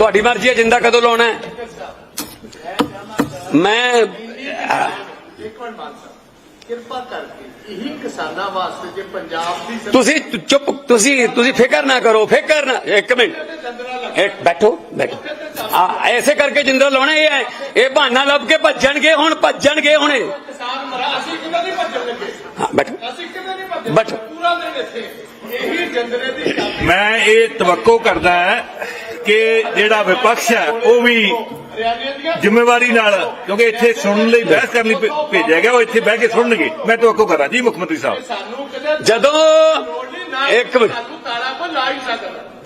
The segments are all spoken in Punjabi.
ਤੁਹਾਡੀ ਮਰਜ਼ੀ ਹੈ ਜਿੰਦਾ ਕਦੋਂ ਲਾਉਣਾ ਹੈ। ਮੈਂ ਕਿਰਪਾ ਕਰਕੇ ਇਹੀ ਕਿਸਾਨਾਂ ਵਾਸਤੇ ਜੇ ਪੰਜਾਬ ਦੀ ਤੁਸੀਂ ਚੁੱਪ ਤੁਸੀਂ ਤੁਸੀਂ ਫਿਕਰ ਨਾ ਕਰੋ ਫਿਕਰ ਨਾ ਇੱਕ ਮਿੰਟ। ਇੱਕ ਬੈਠੋ ਬੈਠੋ। ਆ ਐਸੇ ਕਰਕੇ ਜਿੰਦਾ ਲਾਉਣਾ ਇਹ ਹੈ। ਇਹ ਬਹਾਨਾ ਲੱਭ ਕੇ ਭੱਜਣਗੇ ਹੁਣ ਭੱਜਣਗੇ ਹੁਣ ਇਹ। ਕਿਸਾਨ ਮਰਾ ਅਸੀਂ ਕਿਵੇਂ ਨਹੀਂ ਭੱਜਣ ਲੱਗੇ? ਹਾਂ ਬੈਠੋ। ਅਸੀਂ ਕਿਵੇਂ ਨਹੀਂ ਭੱਜਣ ਬੈਠੋ। ਪੂਰਾ ਦਿਨ ਇੱਥੇ। ਇਹੀ ਜੰਦਰੇ ਦੀ ਚਾਬੀ ਮੈਂ ਇਹ ਤਵੱਕੋ ਕਰਦਾ ਹੈ ਕਿ ਜਿਹੜਾ ਵਿਪਕਸ਼ ਹੈ ਉਹ ਵੀ ਜ਼ਿੰਮੇਵਾਰੀ ਨਾਲ ਕਿਉਂਕਿ ਇੱਥੇ ਸੁਣਨ ਲਈ ਬਹਿਸ ਕਰਨ ਭੇਜਿਆ ਗਿਆ ਉਹ ਇੱਥੇ ਬਹਿ ਕੇ ਸੁਣਨਗੇ। ਮੈਂ ਤਵੱਕੋ ਕਰਾਂ ਜੀ ਮੁੱਖ ਮੰਤਰੀ ਸਾਹਿਬ। ਜਦੋਂ ਇੱਕ ਮਿੰਟ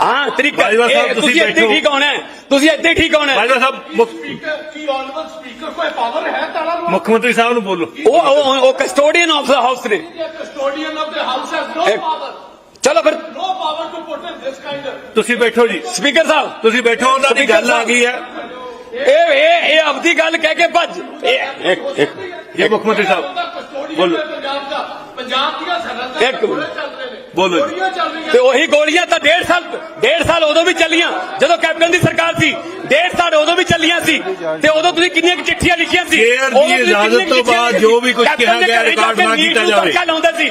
ਹਾਂ ਤਰੀਕਾ ਬਾਜਵਾ ਸਾਹਿਬ, ਤੁਸੀਂ ਤੁਸੀਂ ਇੱਥੇ। ਠੀਕ ਹੋਣਾ ਹੈ। ਤੁਸੀਂ ਇੱਥੇ ਠੀਕ ਹੋਣਾ ਹੈ। ਬਾਜਵਾ ਸਾਹਿਬ ਕੀ ਆਨਵਲ ਸਪੀਕਰ ਕੋਈ ਪਾਵਰ ਹੈ ਤਾਲਾ ਮੁੱਖ ਮੰਤਰੀ ਸਾਹਿਬ ਨੂੰ ਬੋਲੋ। ਉਹ ਉਹ- ਉਹ ਕਸਟੋਡੀਅਨ ਆਫ ਦਾ ਹਾਊਸ ਨੇ। Custodian of the house has no power ਚਲੋ ਫਿਰ। No power to put in this kind ਤੁਸੀਂ ਬੈਠੋ ਜੀ। ਸਪੀਕਰ ਸਾਹਿਬ। ਤੁਸੀਂ ਬੈਠੋ ਉਹਨਾਂ ਦੀ ਗੱਲ ਆ ਗਈ ਹੈ। ਇਹ ਇਹ ਇਹ ਆਪਦੀ ਗੱਲ ਕਹਿ ਕੇ ਭੱਜ। ਇਹ ਇੱਕ ਇੱਕ ਜੀ ਮੁੱਖ ਮੰਤਰੀ ਸਾਹਿਬ ਬੋਲੋ। ਪੰਜਾਬ ਦਾ। ਪੰਜਾਬ ਦੀਆਂ ਸਰਹੱਦਾਂ ਇੱਕ ਬੋਲੋ ਤੇ ਉਹੀ ਗੋਲੀਆਂ ਤਾਂ ਡੇਢ ਸਾਲ ਡੇਢ ਸਾਲ ਉਦੋਂ ਵੀ ਚੱਲੀਆਂ ਜਦੋਂ ਕੈਪਟਨ ਦੀ ਸਰਕਾਰ ਸੀ। ਡੇਢ ਸਾਲ ਉਦੋਂ ਵੀ ਚੱਲੀਆਂ ਸੀ। ਤੇ ਉਦੋਂ ਤੁਸੀਂ ਕਿੰਨੀਆਂ ਕੁ ਚਿੱਠੀਆਂ ਲਿਖੀਆਂ ਸੀ? ਦੀ ਉਦੋਂ ਇਜਾਜ਼ਤ ਤੋਂ ਬਾਅਦ ਜੋ ਵੀ ਕੁਝ ਕਿਹਾ ਗਿਆ ਰਿਕਾਰਡ ਨਾ ਕੀਤਾ ਜਾਵੇ। ਤੜਕਾ ਲਾਉਂਦਾ ਸੀ।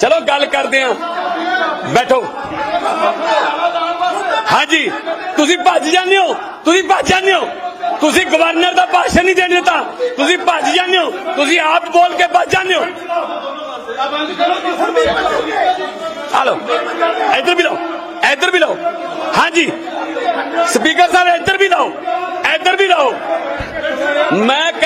ਚਲੋ ਗੱਲ ਕਰਦੇ ਆਂ ਬੈਠੋ। ਹਾਂਜੀ, ਤੁਸੀਂ ਭੱਜ ਜਾਂਦੇ ਹੋ, ਤੁਸੀਂ ਭੱਜ ਜਾਂਦੇ ਹੋ। ਤੁਸੀਂ ਗਵਰਨਰ ਦਾ ਭਾਸ਼ਣ ਨਹੀਂ ਦੇਣ ਦਿੱਤਾ। ਤੁਸੀਂ ਭੱਜ ਜਾਂਦੇ ਹੋ, ਤੁਸੀਂ ਆਪ ਬੋਲ ਕੇ ਭੱਜ ਜਾਂਦੇ ਹੋ। ਹਲੋ, ਇੱਧਰ ਵੀ ਲਓ, ਇੱਧਰ ਵੀ ਲਓ। ਹਾਂਜੀ, ਸਪੀਕਰ ਸਾਹਿਬ, ਇੱਧਰ ਵੀ ਲਓ, ਇੱਧਰ ਵੀ ਲਓ। ਮੈਂ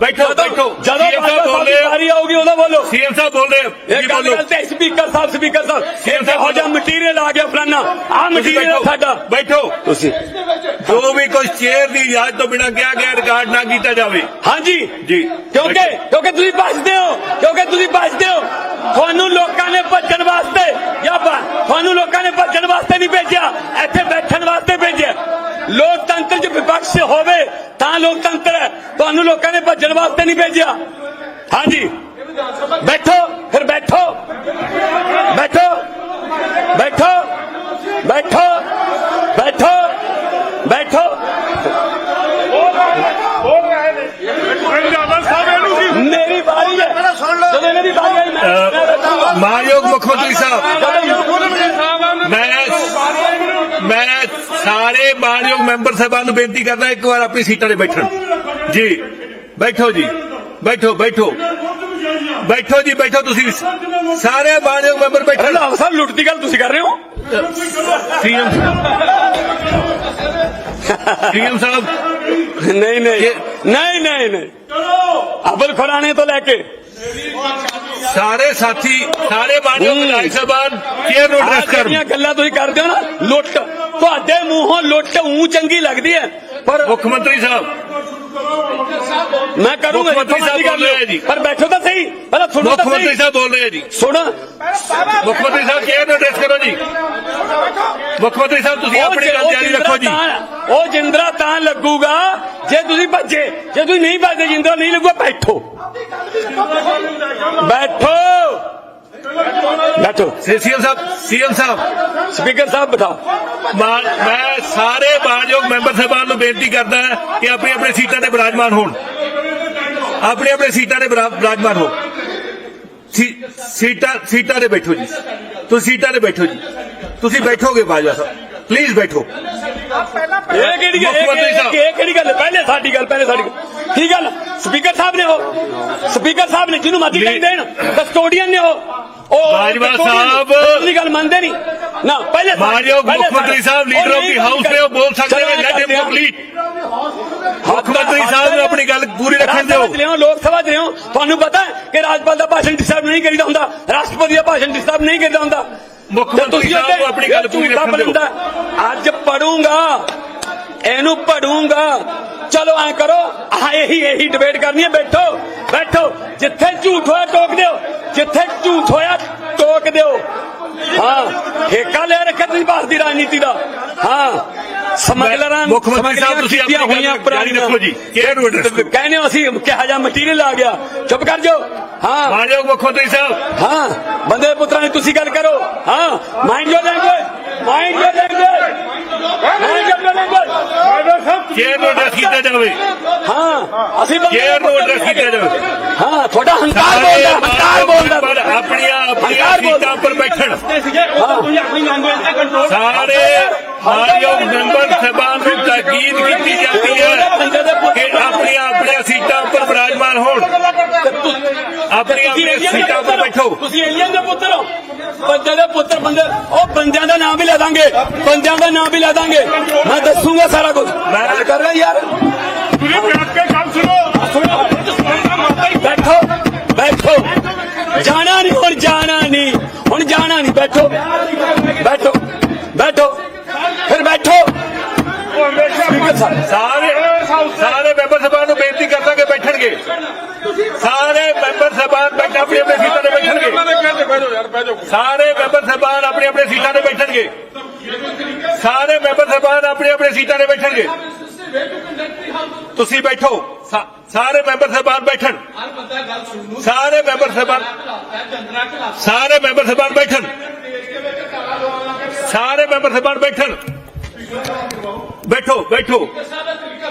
ਬੈਠੋ ਬੈਠੋ। ਜਦੋਂ ਸੀਐਮ ਸਾਹਿਬ ਆ। ਵਾਰੀ ਆਊਗੀ ਉਦੋਂ ਬੋਲੋ। ਸੀਐਮ ਸਾਹਿਬ ਬੋਲ ਰਹੇ ਆ। ਇਹ ਜੀ ਗੱਲ ਤੇ speaker sahib speaker sahib. CM sahib ਇਹੋ ਜਿਹਾ ਮਟੀਰੀਅਲ ਆ ਗਿਆ ਫਲਾਨਾ। ਆ ਮਟੀਰੀਅਲ ਸਾਡਾ। ਬੈਠੋ। ਤੁਸੀਂ ਜੋ ਵੀ ਕੋਈ ਚੇਅਰ ਦੀ ਇਜਾਜ਼ਤ ਤੋਂ ਬਿਨਾਂ ਕਿਹਾ ਗਿਆ ਰਿਕਾਰਡ ਨਾ ਕੀਤਾ ਜਾਵੇ। ਹਾਂਜੀ। ਜੀ। ਕਿਉਂਕਿ ਕਿਉਂਕਿ ਤੁਸੀਂ ਭੱਜਦੇ ਹੋ। ਕਿਉਂਕਿ ਤੁਸੀਂ ਭੱਜਦੇ ਹੋ। ਤੁਹਾਨੂੰ ਲੋਕਾਂ ਨੇ ਭੱਜਣ ਵਾਸਤੇ ਜਾਂ ਤੁਹਾਨੂੰ ਲੋਕਾਂ ਨੇ ਭੱਜਣ ਵਾਸਤੇ ਨਹੀਂ ਭੇਜਿਆ। ਇੱਥੇ ਬੈਠਣ ਵਾਸਤੇ ਭੇਜਿਆ। ਲੋਕਤੰਤਰ 'ਚ ਵਿਪਕਸ਼ ਹੋਵੇ ਤਾਂ ਲੋਕਤੰਤਰ ਹੈ। ਤੁਹਾਨੂੰ ਲੋਕਾਂ ਨੇ ਭੱਜਣ ਵਾਸਤੇ ਨਹੀਂ ਭੇਜਿਆ। ਹਾਂਜੀ। ਬੈਠੋ। ਫਿਰ ਬੈਠੋ। ਬੈਠੋ। ਬੈਠੋ ਅਹ, ਮਾਨਯੋਗ ਮੁੱਖ ਮੰਤਰੀ ਸਾਹਿਬ ਮੈਂ ਮੈਂ ਸਾਰੇ ਮਾਨਯੋਗ ਮੈਂਬਰ ਸਾਹਿਬਾਨ ਨੂੰ ਬੇਨਤੀ ਕਰਦਾ ਇੱਕ ਵਾਰ ਆਪਣੀ ਸੀਟਾਂ ਤੇ ਬੈਠਣ। ਜੀ ਬੈਠੋ ਜੀ ਬੈਠੋ ਬੈਠੋ। ਬੈਠੋ ਜੀ ਬੈਠੋ ਤੁਸੀਂ। ਸਾਰੇ ਮਾਨਯੋਗ ਮੈਂਬਰ ਬੈਠੋ ਰੰਧਾਵਾ ਸਾਹਿਬ ਲੁੱਟ ਦੀ ਗੱਲ ਤੁਸੀਂ ਕਰ ਰਹੇ ਹੋ? CM CM sahib. ਨਹੀਂ ਨਹੀਂ। ਨਹੀਂ ਨਹੀਂ ਨਹੀਂ। ਅਬਲ ਖੁਰਾਣੇ ਤੋਂ ਲੈ ਕੇ। ਸਾਰੇ ਸਾਥੀ ਸਾਰੇ ਮਾਨਯੋਗ ਵਿਧਾਇਕ ਸਾਹਿਬਾਨ ਚੇਅਰ ਨੂੰ ਐਡਰੈਸ ਕਰਨ ਗੱਲਾਂ ਤੁਸੀਂ ਕਰਦੇ ਹੋ ਨਾ ਲੁੱਟ। ਤੁਹਾਡੇ ਮੂੰਹੋਂ ਲੁੱਟ ਉਂ ਚੰਗੀ ਲੱਗਦੀ ਹੈ। ਪਰ ਮੁੱਖ ਮੰਤਰੀ ਸਾਹਿਬ ਮੈਂ ਕਰੂੰਗਾ ਸਾਹਿਬ ਕਰ ਲਿਓ। ਬੋਲ ਰਹੇ ਜੀ। ਪਰ ਬੈਠੋ ਤਾਂ ਸਹੀ ਪਹਿਲਾਂ ਸੁਣੋ ਮੁੱਖ ਤਾਂ ਮੰਤਰੀ ਸਹੀ। ਸਾਹਿਬ ਬੋਲ ਰਹੇ ਆ ਜੀ। ਸੁਣ। ਮੁੱਖ ਮੰਤਰੀ ਸਾਹਿਬ ਚੇਅਰ ਨੂੰ ਐਡਰੈਸ ਕਰੋ ਜੀ? ਮੁੱਖ ਮੰਤਰੀ ਸਾਹਿਬ ਤੁਸੀਂ ਉਹ ਆਪਣੀ ਜਿ- ਗੱਲ ਜਾਰੀ ਰੱਖੋ ਜੀ। ਉਹ ਜਿੰਦਰਾ ਤਾਂ ਲੱਗੂਗਾ ਜੇ ਤੁਸੀਂ ਭੱਜੇ ਜੇ ਤੁਸੀਂ ਨਹੀਂ ਭੱਜਦੇ ਜਿੰਦਰਾ ਨਹੀਂ ਲੱਗੂਗਾ ਬੈਠੋ। ਬੈਠੋ। ਬੈਠੋ। CM sahib CM sahib. Speaker sahib Mann ਮੈਂ ਸਾਰੇ ਮਾਨਯੋਗ ਮੈਂਬਰ ਸਾਹਿਬਾਨ ਨੂੰ ਬੇਨਤੀ ਕਰਦਾ ਕਿ ਆਪਣੀ ਆਪਣੀ ਸੀਟਾਂ ਤੇ ਬਿਰਾਜਮਾਨ ਹੋਣ। ਆਪਣੀ ਆਪਣੀ ਸੀਟਾਂ ਤੇ ਬਿਰਾ- ਬਿਰਾਜਮਾਨ ਹੋ ਸੀਟਾਂ ਸੀਟਾਂ ਤੇ ਬੈਠੋ ਜੀ। ਤੁਸੀਂ ਸੀਟਾਂ ਤੇ ਬੈਠੋ ਜੀ। ਤੁਸੀਂ ਬੈਠੋਗੇ ਬਾਜਵਾ ਸਾਹਿਬ। ਪਲੀਜ਼ ਬੈਠੋ। ਇਹ ਕਿਹੜੀ ਗੱਲ ਮੁੱਖ ਮੰਤਰੀ ਇਹ- ਸਾਹਿਬ। ਇਹ ਇਹ ਕਿਹੜੀ ਗੱਲ? ਹੈ? ਪਹਿਲੇ ਸਾਡੀ ਗੱਲ ਪਹਿਲੇ ਸਾਡੀ ਗੱਲ। ਕੀ ਗੱਲ? ਸਪੀਕਰ ਸਾਹਿਬ ਨੇ ਉਹ। ਸਪੀਕਰ ਸਾਹਿਬ ਨੇ ਜਿਹਨੂੰ ਮਰਜ਼ੀ। ਕਹਿੰਦੇ ਦੇਣ ਕਸਟੋਡੀਅਨ ਨੇ ਉਹ। ਉਹ ਬਾਜਵਾ ਸਾਹਿਬ। ਗੱਲ ਮੰਨਦੇ ਨਹੀਂ। ਨਾ ਪਹਿਲੇ ਸਾਡੀ- ਮਾਨਯੋਗ ਪਹਿਲੇ ਮੁੱਖ ਮੰਤਰੀ ਸਾਹਿਬ ਸਾਡੀ- ਲੀਡਰ ਉਹ ਆਫ ਦੀ ਨਹੀਂ ਹਾਊਸ ਨੇ ਉਹ ਬੋਲ ਸਕਦੇ ਚਲੋ ਨੇ ਐਂ ਲੈਟ ਕਰਦੇ ਹਿਮ ਹਾਂ। ਕੰਪਲੀਟ ਮੁੱਖ ਮੰਤਰੀ ਸਾਹਿਬ ਨੂੰ ਆਪਣੀ ਗੱਲ ਪੂਰੀ ਰੱਖਣ ਦਿਓ। ਰਾਜ ਸਭਾ 'ਚ ਲਿਆਓ, ਲੋਕ ਸਭਾ ਚ ਲਿਆਓ। ਤੁਹਾਨੂੰ ਪਤਾ ਹੈ ਕਿ ਰਾਜਪਾਲ ਦਾ ਭਾਸ਼ਣ ਡਿਸਟਰਬ ਨਹੀਂ ਕਰੀਦਾ ਹੁੰਦਾ। ਰਾਸ਼ਟਰਪਤੀ ਦਾ ਭਾਸ਼ਣ ਡਿਸਟਰਬ ਨਹੀਂ ਕਰੀਦਾ ਹੁੰਦਾ। ਮੁੱਖ ਮੰਤਰੀ ਸਾਹਿਬ ਆਪਣੀ ਗੱਲ ਪੂਰੀ ਰੱਖਣ ਦਿਓ। ਅੱਜ ਪੜੂੰਗਾ। ਇਹਨੂੰ ਪੜੂੰਗਾ। ਚਲੋ ਐ ਕਰੋ। ਆਹ ਇਹੀ ਇਹੀ ਡਿਬੇਟ ਕਰਨੀ ਹੈ। ਬੈਠੋ ਬੈਠੋ। ਜਿੱਥੇ ਝੂਠ ਹੋਇਆ ਟੋਕ ਦਿਓ। ਜਿੱਥੇ ਝੂਠ ਹੋਇਆ ਟੋਕ ਦਿਓ। ਹਾਂ ਠੇਕਾ ਲੈ ਰੱਖਿਆ ਤੁਸੀਂ ਭਾਰਤ ਦੀ ਰਾਜਨੀਤੀ ਦਾ। ਹਾਂ ਸਮਗਲਰਾਂ ਮੁੱਖ ਮੰਤਰੀ ਸਾਹਿਬ ਤੁਸੀਂ ਕੀਤੀਆਂ ਆਪਣੀ ਹੋਈਆਂ ਰੱਖੋ ਜੀ। ਕਰੋ ਕਹਿੰਦੇ ਹੋ ਅਸੀਂ ਕਿਹਾ ਜਾ ਮਟੀਰੀਅਲ ਆ ਗਿਆ। ਚੁੱਪ ਕਰ ਜਾਓ। ਹਾਂ ਮਾਨਯੋਗ ਮੁੱਖ ਮੰਤਰੀ ਸਾਹਿਬ ਹਾਂ ਬੰਦੇ ਪੁੱਤਰਾਂ ਨੇ ਤੁਸੀਂ ਗੱਲ ਕਰੋ ਹਾਂ mind your language mind your language mind your language chair ਨੂੰ ਐਡਰੈਸ ਕੀਤਾ ਜਾਵੇ ਹਾਂ ਅਸੀਂ ਬੰਦੇ ਚੇਅਰ ਨੂੰ ਐਡਰੈਸ ਕੀਤਾ ਜਾਵੇ ਹਾਂ ਤੁਹਾਡਾ ਹੰਕਾਰ ਸਾਰੇ ਬੋਲਦਾ ਹੰਕਾਰ ਬੋਲਦਾ ਪਰ ਆਪਣੀਆਂ ਆਪਣੀਆਂ ਹੰਕਾਰ ਬੋਲਦਾ। ਸੀਟਾਂ ਉੱਪਰ ਬੈਠਣ ਤੁਸੀਂ ਆਪਣੀ ਲੈਂਗੁਏਜ ਤੇ ਕੰਟਰੋਲ ਸਾਰੇ ਮਾਨਯੋਗ ਮੈਂਬਰ ਸਾਹਿਬਾਨ ਨੂੰ ਤਾਕੀਦ ਆਪਣੀਆਂ ਸੀਟਾਂ ਆਪਣੀਆਂ ਆਪਣੀਆਂ ਸੀਟਾਂ ਉੱਪਰ ਬੈਠੋ। ਤੁਸੀਂ ਏਲੀਅਨ ਦੇ ਪੁੱਤਰ ਹੋ। ਬੰਦੇ ਦੇ ਪੁੱਤਰ ਬੰਦੇ ਉਹ ਬੰਦਿਆਂ ਦਾ ਨਾਮ ਵੀ ਲੈ ਦਾਂਗੇ। ਬੰਦਿਆਂ ਦਾ ਨਾਮ ਵੀ ਲੈ ਦਾਂਗੇ। ਮੈਂ ਦੱਸੂਗਾ ਸਾਰਾ ਕੁਝ। ਮੈਂ ਗੱਲ ਕਰ ਰਿਹਾ ਯਾਰ। ਤੁਸੀਂ ਬੈਠ ਕੇ ਗੱਲ ਸੁਣੋ। ਬੈਠੋ। ਬੈਠੋ। ਜਾਣਾ ਨਹੀਂ ਹੁਣ ਜਾਣਾ ਨਹੀਂ। ਹੁਣ ਜਾਣਾ ਨਹੀਂ। ਬੈਠੋ। ਬੈਠੋ। ਬੈਠੋ। ਫਿਰ ਬੈਠੋ। ਸਪੀਕਰ ਸਾਹਿਬ ਸਾਰੇ ਸਾਰੇ ਮੈਂਬਰ ਸਾਹਿਬਾਨ ਨੂੰ ਬੇਨਤੀ ਕਰਦਾ ਕਿ ਬੈਠਣਗੇ। ਮੈਂਬਰ ਸਾਹਿਬਾਨ ਬੈਠ ਆਪਣੀ ਆਪਣੀ ਸੀਟਾਂ ਤੇ ਬੈਠਣਗੇ ਸਾਰੇ ਮੈਂਬਰ ਸਾਹਿਬਾਨ ਆਪਣੀ ਆਪਣੀ ਸੀਟਾਂ ਤੇ ਬੈਠਣਗੇ ਸਾਰੇ ਮੈਂਬਰ ਸਾਹਿਬਾਨ ਆਪਣੀ ਆਪਣੀ ਸੀਟਾਂ ਤੇ ਬੈਠਣਗੇ ਤੁਸੀਂ ਬੈਠੋ ਸਾ- ਸਾਰੇ ਮੈਂਬਰ ਸਾਹਿਬਾਨ ਬੈਠਣ ਸਾਰੇ ਮੈਂਬਰ ਸਾਹਿਬਾਨ ਸਾਰੇ ਮੈਂਬਰ ਸਾਹਿਬਾਨ ਬੈਠਣ ਸਾਰੇ ਮੈਂਬਰ ਸਾਹਿਬਾਨ ਬੈਠਣ ਬੈਠੋ ਬੈਠੋ ਸਾਡਾ ਤਰੀਕਾ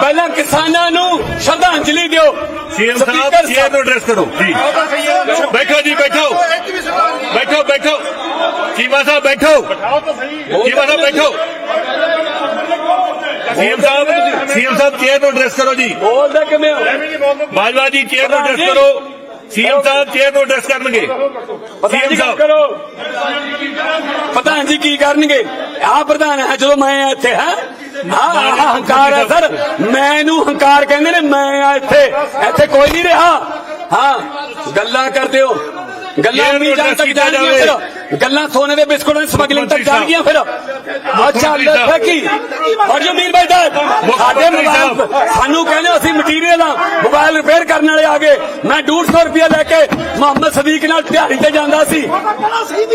ਪਹਿਲਾਂ ਕਿਸਾਨਾਂ ਨੂੰ ਸ਼ਰਧਾਂਜਲੀ ਦਿਓ। ਸੀਐਮ ਸਾਹਿਬ ਚੇਅਰ ਨੂੰ ਐਡਰੈਸ ਕਰੋ ਜੀ। ਬੈਠੋ ਜੀ ਬੈਠੋ। ਬੈਠੋ ਬੈਠੋ। ਚੀਮਾ ਸਾਹਿਬ ਬੈਠੋ। ਚੀਮਾ ਸਾਹਿਬ ਬੈਠੋ। CM sahib CM sahib chair ਨੂੰ ਐਡਰੈਸ ਕਰੋ ਜੀ। ਬੋਲਦੇ ਕਿਵੇਂ ਹੋ? ਬਾਜਵਾ ਜੀ ਚੇਅਰ ਨੂੰ ਐਡਰੈਸ ਕਰੋ। ਸੀਐਮ ਸਾਹਿਬ ਚੇਅਰ ਨੂੰ ਐਡਰੈਸ ਕਰਨਗੇ। ਪ੍ਰਧਾਨ ਜੀ ਸੀਐਮ ਸਾਹਿਬ। ਕਰੋ। ਪ੍ਰਧਾਨ ਜੀ ਕੀ ਕਰਨਗੇ? ਆ ਪ੍ਰਧਾਨ ਹੈ ਜਦੋਂ ਮੈਂ ਇੱਥੇ ਹਾਂ? ਆਹ ਹੰਕਾਰ ਹੈ ਸਰ। ਮੈਨੂੰ ਹੰਕਾਰ ਕਹਿੰਦੇ ਨੇ ਮੈਂ ਆ ਇੱਥੇ। ਇੱਥੇ ਕੋਈ ਨਹੀਂ ਰਿਹਾ। ਹਾਂ ਗੱਲਾਂ ਕਰਦੇ ਹੋ। ਗੱਲਾਂ ਨਹੀਂ ਜਾਣ ਤੱਕ ਜਾਣਗੀਆਂ। ਫਿਰ। ਗੱਲਾਂ ਸੋਨੇ ਦੇ ਬਿਸਕੁਟਾਂ ਦੀ ਸਮਗਲਿੰਗ ਤੱਕ। ਜਾਣਗੀਆਂ ਫਿਰ। ਅੱਛਾ ਮੰਤਰੀ ਸਾਹਿਬ। ਲੈ ਕੀ ਔਰ ਜੋ ਮੀਰ ਭਾਈ ਦਾ ਸਾਡੇ ਮੋਬਾਈਲ। ਸਾਨੂੰ ਕਹਿੰਦੇ ਅਸੀਂ ਮਟੀਰੀਅਲ ਆ ਮੋਬਾਈਲ ਰਿਪੇਅਰ ਕਰਨ ਵਾਲੇ ਆ ਗਏ। ਮੈਂ 150 ਰੁਪਏ ਲੈ ਕੇ ਮੁਹੰਮਦ ਸਦੀਕ ਨਾਲ ਦਿਹਾੜੀ ਤੇ ਜਾਂਦਾ ਸੀ।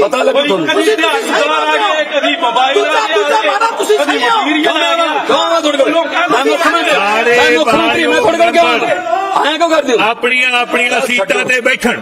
ਪਤਾ ਲੱਗੂ ਤੁਹਾਨੂੰ। ਕਦੀ ਦਿਹਾੜੀਦਾਰ ਆ ਗਏ ਕਦੀ ਮੋਬਾਈਲ ਆ ਗਿਆ ਕਦੀ ਮਟੀਰੀਅਲ ਆ ਗਿਆ। ਕੌਣ ਆ ਤੁਹਾਡੇ ਕੋਲ ਮੈਂ ਮੁੱਖ ਮੰਤਰੀ ਸਾਰੇ ਮੈਂ ਮੁੱਖ ਮੰਤਰੀ ਮੈਂ ਤੁਹਾਡੇ ਕੋਲ ਕਿਉਂ ਆਇਆ ਕਿਉਂ ਕਰਦੇ ਹੋ? ਆਪਣੀਆਂ ਆਪਣੀਆਂ ਸੀਟਾਂ ਤੇ ਬੈਠਣ।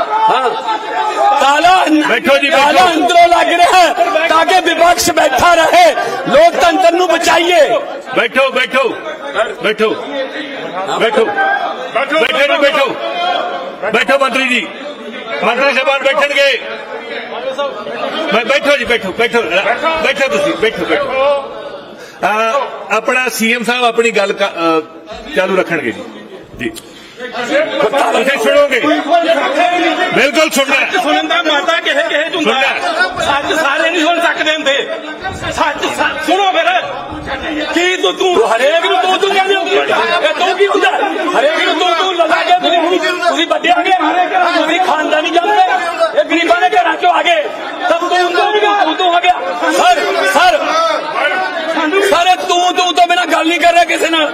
ਬੈਠੋ ਜੀ, ਬੈਠੋ। ਤਾਲਾ ਅੰਦਰੋਂ ਲੱਗ ਰਿਹਾ ਹੈ ਤਾਂ ਕਿ ਵਿਪਕਸ਼ ਬੈਠਾ ਰਹੇ। ਲੋਕਤੰਤਰ ਨੂੰ ਬਚਾਈਏ। ਬੈਠੋ ਬੈਠੋ। ਬੈਠੋ। ਬੈਠੋ। ਬੈਠੋ ਜੀ ਬੈਠੋ। ਬੈਠੋ ਮੰਤਰੀ ਜੀ। ਮੰਤਰੀ ਸਾਹਿਬਾਨ ਬੈਠਣਗੇ। ਬੈ- ਬੈਠੋ ਜੀ ਬੈਠੋ ਬੈਠੋ। ਬੈਠੋ ਤੁਸੀਂ ਬੈਠੋ ਬੈਠੋ। ਆਪਣਾ ਸੀਐਮ ਸਾਹਿਬ ਆਪਣੀ ਗੱਲ ਚਾਲੂ ਰੱਖਣਗੇ ਜੀ। ਜੀ। ਤੁਸੀਂ ਸੁਣੋਗੇ। ਬਿਲਕੁਲ ਸੁਣਨਾ। ਸੁਣਨ ਦਾ ਮਾਤਾ ਕਿਸੇ ਚ ਹੁੰਦਾ। ਸੱਚ ਸਾਰੇ ਨਹੀਂ ਸੁਣ ਸਕਦੇ ਹੁੰਦੇ। ਸੱਚ ਸੁਣੋ ਫਿਰ। ਕੀ ਤੂੰ ਤੂੰ ਹਰੇਕ ਨੂੰ ਤੂੰ ਤੂੰ ਕਹਿੰਦੇ ਹੋ? ਇਹ ਤੂੰ ਕੀ ਹੁੰਦਾ? ਹਰੇਕ ਨੂੰ ਤੂੰ ਤੂੰ ਲਗਾ ਕੇ ਤੁਸੀਂ ਤੁਸੀਂ ਵੱਡੇ ਆ ਗਏ। ਤੁਸੀਂ ਖਾਨਦਾਨੀ ਜਾਂਦੇ ਇਹ ਗਰੀਬਾਂ ਦੇ ਘਰਾਂ ਚੋਂ ਆ ਗਏ। ਤਾਂ ਤੂੰ ਤੂੰ ਤੂੰ ਤੂੰ ਆ ਗਿਆ। Sir sir. ਸਰ ਤੂੰ ਤੂੰ ਤੋਂ ਬਿਨਾ ਗੱਲ ਨਹੀਂ ਕਰ ਰਿਹਾ ਕਿਸੇ ਨਾਲ।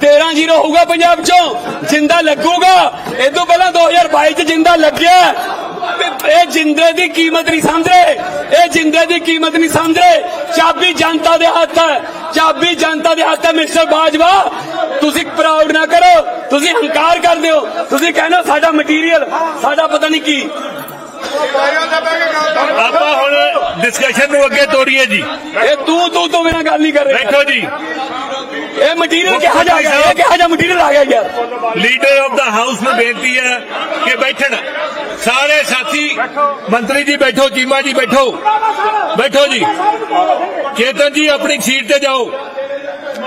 13 ਜ਼ੀਰੋ ਹੋਊਗਾ ਪੰਜਾਬ ਚੋਂ। ਜਿੰਦਾ ਲੱਗੂਗਾ। ਇਹ ਤੋਂ ਪਹਿਲਾਂ 2022 ਚ ਜਿੰਦਾ ਲੱਗਿਆ। ਇਹ ਜਿੰਦੇ ਦੀ ਕੀਮਤ ਨਹੀਂ ਸਮਝ ਰਹੇ ਇਹ ਜਿੰਦੇ ਦੀ ਕੀਮਤ ਨਹੀਂ ਸਮਝ ਰਹੇ ਚਾਬੀ ਜਨਤਾ ਦੇ ਹੱਥ ਹੈ। ਚਾਬੀ ਜਨਤਾ ਦੇ ਹੱਥ ਹੈ, ਮਿਸਟਰ ਬਾਜਵਾ। ਤੁਸੀਂ ਪ੍ਰਾਊਡ ਨਾ ਕਰੋ। ਤੁਸੀਂ ਹੰਕਾਰ ਕਰਦੇ ਹੋ। ਤੁਸੀਂ ਕਹਿੰਦੇ ਸਾਡਾ ਮਟੀਰੀਅਲ ਸਾਡਾ ਪਤਾ ਨਹੀਂ ਕੀ। ਆਪਾਂ ਹੁਣ ਡਿਸਕਸ਼ਨ ਨੂੰ ਅੱਗੇ ਤੋਰੀਏ ਜੀ। ਇਹ ਤੂੰ ਤੂੰ ਤੋਂ ਬਿਨਾਂ ਗੱਲ ਨਹੀਂ ਕਰ ਰਿਹਾ। ਬੈਠੋ ਜੀ। ਇਹ ਮਟੀਰੀਅਲ ਕਿਹਾ ਜਾ ਗਿਆ? ਇਹ ਕਿਹਾ ਜਾ ਮਟੀਰੀਅਲ ਆ ਗਿਆ ਯਾਰ ਲੀਡਰ ਆਫ ਦਾ ਹਾਊਸ ਨੂੰ ਬੇਨਤੀ ਹੈ ਕਿ ਬੈਠਣ। ਸਾਰੇ ਸਾਥੀ ਮੰਤਰੀ ਜੀ ਬੈਠੋ ਚੀਮਾ ਜੀ ਬੈਠੋ। ਬੈਠੋ ਜੀ। ਚੇਤਨ ਜੀ ਆਪਣੀ ਸੀਟ ਤੇ ਜਾਓ।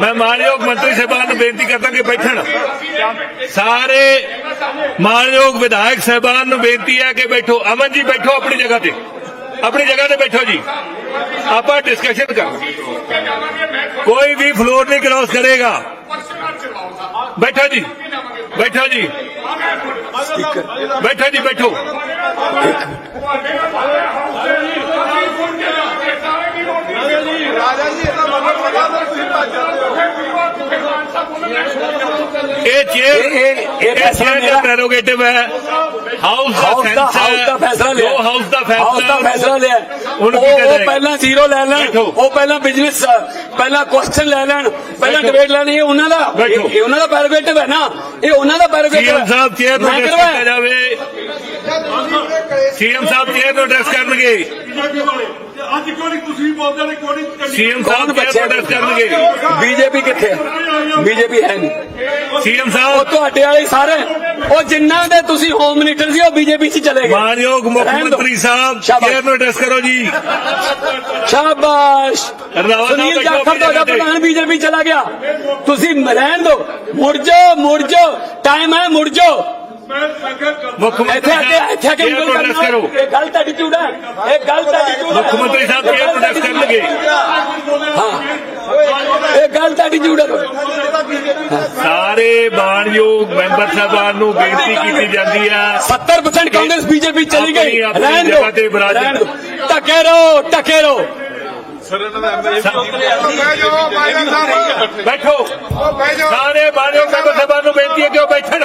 ਮੈਂ ਮਾਨਯੋਗ ਮੰਤਰੀ ਸਾਹਿਬਾਨ ਨੂੰ ਬੇਨਤੀ ਕਰਦਾ ਕਿ ਬੈਠਣ ਸਾਰੇ ਮਾਨਯੋਗ ਵਿਧਾਇਕ ਸਾਹਿਬਾਨ ਨੂੰ ਬੇਨਤੀ ਹੈ ਕਿ ਬੈਠੋ ਅਮਨ ਜੀ ਬੈਠੋ ਆਪਣੀ ਜਗ੍ਹਾ ਤੇ ਆਪਣੀ ਜਗ੍ਹਾ ਤੇ ਬੈਠੋ ਜੀ ਆਪਾਂ ਡਿਸਕਸ਼ਨ ਕਰ ਕੋਈ ਵੀ ਫਲੋਰ ਨਹੀਂ ਕ੍ਰਾਸ ਕਰੇਗਾ ਬੈਠੋ ਜੀ ਬੈਠੋ ਜੀ ਬੈਠੋ ਜੀ ਬੈਠੋ ਰਾਜਾ ਜੀ ਇਹਦਾ ਮਤਲਬ ਹੈਗਾ ਤੁਸੀਂ ਭੱਜ ਜਾਂਦੇ ਹੋ ਇਹ ਚੇਅਰ ਇਹ- ਇਹ- ਇਹ ਇਹ ਫੈਸਲਾ ਮੇਰਾ- ਪ੍ਰੈਰੋਗੇਟਿਵ ਹੈ। ਹਾਊਸ ਦਾ ਫੈਸਲਾ ਲਿਆ। ਜੋ ਹਾਊਸ ਦਾ ਫੈਸਲਾ ਹਾਊਸ ਦਾ ਫੈਸਲਾ ਲਿਆ। ਉਹ ਕੀਤਾ ਉਹ ਜਾਏਗਾ। ਪਹਿਲਾਂ ਜ਼ੀਰੋ ਲੈ ਲੈਣ। ਉਹ ਪਹਿਲਾਂ ਬਿਜ਼ਨਸ ਪਹਿਲਾਂ ਕੁਐਸਚਨ ਲੈ ਲੈਣ। ਪਹਿਲਾਂ। ਡਿਬੇਟ ਲੈਣੀ ਇਹ ਉਹਨਾਂ ਦਾ। ਇਹ ਇਹ ਉਹਨਾਂ ਦਾ ਪੈਰੋਗੇਟਿਵ ਹੈ ਨਾ। ਇਹ ਉਹਨਾਂ ਦਾ ਪੈਰੋਗੇਟਿਵ ਸੀਐਮ ਸਾਹਿਬ ਚੇਅਰ ਨੂੰ ਕਰਵਾਇਆ। ਜਾਵੇ। ਸੀਐਮ ਸਾਹਿਬ ਚੇਅਰ ਨੂੰ ਐਡਰੈਸ ਕਰਨਗੇ। ਅੱਜ ਕਿਉਂ ਨਹੀਂ ਤੁਸੀਂ ਬੋਲਦੇ ਨੇ ਕਿਉਂ ਨਹੀਂ ਸੀਐਮ ਸਾਹਿਬ ਬੱਚੇ ਨੂੰ ਐਡਰੈਸ ਕਰਨਗੇ। ਬੀਜੇਪੀ ਕਿੱਥੇ ਹੈ? ਬੀਜੇਪੀ ਹੈ ਨਹੀਂ। ਸੀਐਮ ਉਹ ਸਾਹਿਬ ਤੁਹਾਡੇ ਵਾਲੇ ਸਾਰੇ। ਉਹ ਜਿੰਨਾਂ ਦੇ ਤੁਸੀਂ ਹੋਮ ਮਿਨਿਸਟਰ ਸੀ ਉਹ ਬੀਜੇਪੀ 'ਚ ਚਲੇ ਗਏ। ਮਾਨਯੋਗ ਮੁੱਖ। ਮੰਤਰੀ ਸਾਹਿਬ। ਚੇਅਰ ਨੂੰ ਐਡਰੈਸ ਕਰੋ ਜੀ। ਸ਼ਾਬਾਸ਼। ਸੁਨੀਲ ਜਾਖੜ ਤੁਹਾਡਾ ਤੇ। ਪ੍ਰਧਾਨ ਬੀਜੇਪੀ ਚਲਾ ਗਿਆ। ਤੁਸੀਂ ਰਹਿਣ ਦਿਓ। ਮੁੜ ਜਾਓ ਮੁੜ ਜਾਓ। ਟਾਈਮ ਹੈ ਮੁੜ ਜਾਓ। ਮੁੱਖ ਮੰਤਰੀ ਇੱਥੇ ਆ ਕੇ ਇੱਥੇ ਆ ਕੇ ਉਂਗਲ ਕਰਨਾ ਕਰੋ। ਇਹ ਗਲਤ ਐਟੀਟਿਊਡ ਹੈ। ਇਹ ਗਲਤ ਐਟੀਟਿਊਡ ਮੁੱਖ ਮੰਤਰੀ ਸਾਹਿਬ ਨੂੰ ਐਡਰੈਸ ਕਰਨਗੇ। ਹਾਂ। ਇਹ ਗਲਤ ਐਟੀਟਿਊਡ ਹੈ। ਸਾਰੇ ਮਾਨਯੋਗ ਮੈਂਬਰ ਸਾਹਿਬਾਨ ਨੂੰ ਬੇਨਤੀ ਕੀਤੀ ਜਾਂਦੀ ਆ 70% ਕਾਂਗਰਸ ਬੀਜੇਪੀ ਚਲੀ ਗਈ। ਆਪਣੀ- ਆਪਣੀ ਰਹਿਣ ਜਗ੍ਹਾ ਤੇ ਦਿਓ ਬਰਾਜਮਾਨ। ਰਹਿਣ ਦਿਓ। ਟਕੇ ਰਹੋ ਟਕੇ ਰਹੋ। ਬੈਠੋ। ਸਾਰੇ ਮਾਨਯੋਗ ਮੈਂਬਰ ਸਾਹਿਬਾਨ ਨੂੰ ਬੇਨਤੀ ਹੈ ਕਿ ਉਹ ਬੈਠਣ।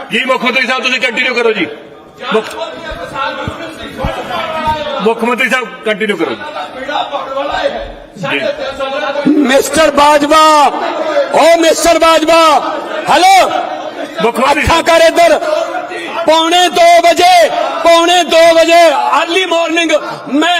ਜੀ ਮੁੱਖ ਮੰਤਰੀ ਸਾਹਿਬ ਤੁਸੀਂ ਕੰਟੀਨਿਊ ਕਰੋ ਜੀ। ਮੁੱਖ ਮੰਤਰੀ ਸਾਹਿਬ ਕੰਟੀਨਿਊ ਕਰੋ ਜੀ। ਮਿਸਟਰ ਬਾਜਵਾ ਓ ਮਿਸਟਰ ਬਾਜਵਾ ਹੈਲੋ। ਮੁੱਖ ਮੰਤਰੀ ਸਾਹਿਬ। ਕਰ ਇੱਧਰ। ਪੌਣੇ 2 ਵਜੇ ਪੌਣੇ 2 ਵਜੇ ਅਰਲੀ ਮਾਰਨਿੰਗ ਮੈਂ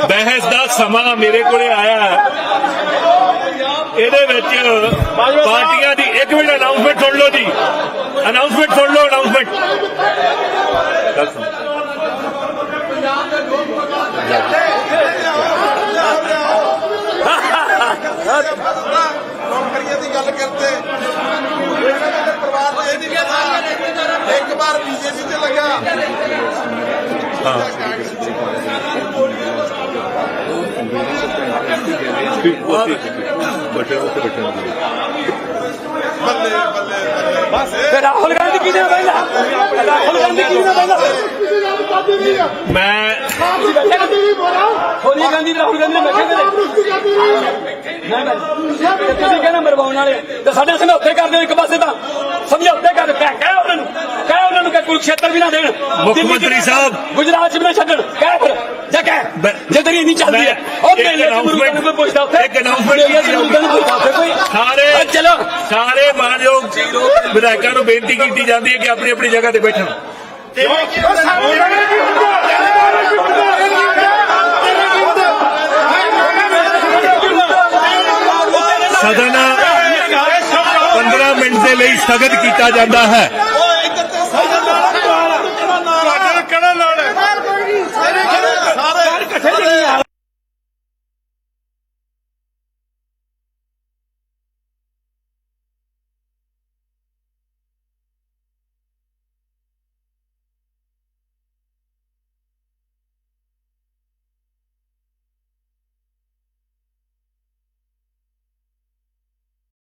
ਬਹਿਸ ਦਾ ਸਮਾਂ ਮੇਰੇ ਕੋਲੇ ਆਇਆ ਇਹਦੇ ਵਿੱਚ ਪਾਰਟੀਆਂ ਦੀ ਇੱਕ ਮਿੰਟ ਅਨਾਉਂਸਮੈਂਟ ਸੁਣ ਲਓ ਜੀ। ਅਨਾਉਂਸਮੈਂਟ ਸੁਣ ਲਓ ਅਨਾਉਂਸਮੈਂਟ ਨੌਕਰੀਆਂ ਦੀ ਗੱਲ ਕਰਦੇ ਪਰਿਵਾਰ ਨੂੰ ਇਹ ਨਹੀਂ ਇੱਕ ਵਾਰ ਬੀਜੇਪੀ ਚ ਲੱਗਾ ਬੱਲੇ ਬੱਲੇ ਬੱਲੇ ਤੇ ਰਾਹੁਲ ਗਾਂਧੀ ਕਿਹਨੇ ਬੈਠਾ ਰਾਹੁਲ ਗਾਂਧੀ ਕਿਹਨੇ ਬੈਠਾ ਮੈਂ ਸੋਨੀਆ ਗਾਂਧੀ ਰਾਹੁਲ ਗਾਂਧੀ ਨੇ ਬੈਠੇ ਨਹੀਂ ਬੈਠੇ ਤੇ ਤੁਸੀਂ ਕਹਿੰਦੇ ਮਰਵਾਉਣ ਵਾਲੇ ਤੇ ਸਾਡੇ ਸਮਝੌਤੇ ਕਰਦੇ ਹੋ ਇੱਕ ਪਾਸੇ ਤਾਂ। ਸਮਝੌਤੇ ਕਰ। ਉਹਨਾਂ ਨੂੰ ਕਿ ਕੁਰੂਕਸ਼ੇਤਰ ਵੀ ਨਾ ਦੇਣ ਮੁੱਖ ਮੰਤਰੀ ਸਾਹਿਬ। ਗੁਜਰਾਤ ਚ ਵੀ ਨਾ ਛੱਡਣ। ਕਹਿ ਫਿਰ ਜਾ ਕਹਿ। ਜੇ ਤੇਰੀ ਇੰਨੀ ਚੱਲਦੀ ਹੈ ਉਹ ਮੇਲੇ ਚ ਮੁਰਗਾਂ ਨੂੰ ਕੋਈ ਪੁੱਛਦਾ ਉੱਥੇ ਇੱਕ ਕੋਈ। ਸਾਰੇ ਚਲੋ। ਸਾਰੇ ਮਾਨਯੋਗ ਵਿਧਾਇਕਾਂ ਨੂੰ ਬੇਨਤੀ ਕੀਤੀ ਜਾਂਦੀ ਹੈ ਕਿ ਆਪਣੀ ਆਪਣੀ ਜਗ੍ਹਾ ਤੇ ਬੈਠਣ। ਸਦਨ 15 ਮਿੰਟ ਦੇ ਲਈ ਸਥਗਿਤ ਕੀਤਾ ਜਾਂਦਾ ਹੈ।